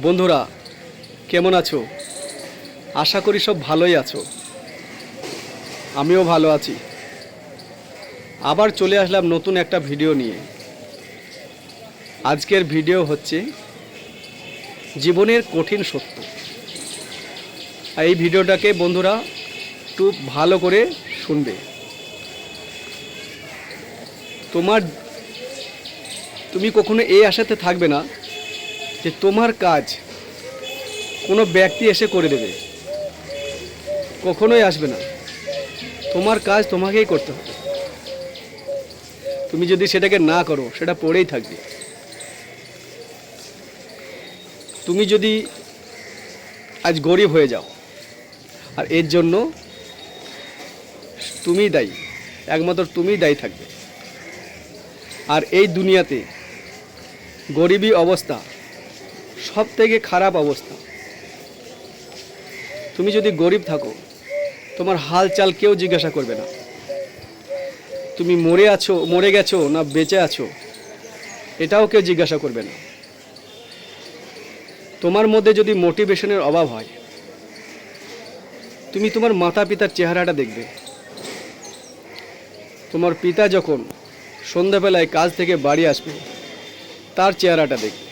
বন্ধুরা, কেমন আছো? আশা করি সব ভালোই আছো। আমিও ভালো আছি। আবার চলে আসলাম নতুন একটা ভিডিও নিয়ে। আজকের ভিডিও হচ্ছে জীবনের কঠিন সত্য। এই ভিডিওটাকে বন্ধুরা একটু ভালো করে শুনবে। তোমার, তুমি কখনো এই আশাতে থাকবে না যে তোমার কাজ কোনো ব্যক্তি এসে করে দেবে। কখনোই আসবে না। তোমার কাজ তোমাকেই করতে হবে। তুমি যদি সেটাকে না করো, সেটা পড়েই থাকবে। তুমি যদি আজ গরিব হয়ে যাও, আর এর জন্য তুমিই দায়ী, একমাত্র তুমিই দায়ী থাকবে। আর এই দুনিয়াতে গরিবী অবস্থা সব থেকে খারাপ অবস্থা। তুমি যদি গরিব থাকো, তোমার হাল চাল কেউ জিজ্ঞাসা করবে না। তুমি মরে আছো, মরে গেছো না বেঁচে আছো, এটাও কেউ জিজ্ঞাসা করবে না। তোমার মধ্যে যদি মোটিভেশনের অভাব হয়, তুমি তোমার মাতা পিতার চেহারাটা দেখবে। তোমার পিতা যখন সন্ধ্যাবেলায় কাজ থেকে বাড়ি আসবে, তার চেহারাটা দেখবে।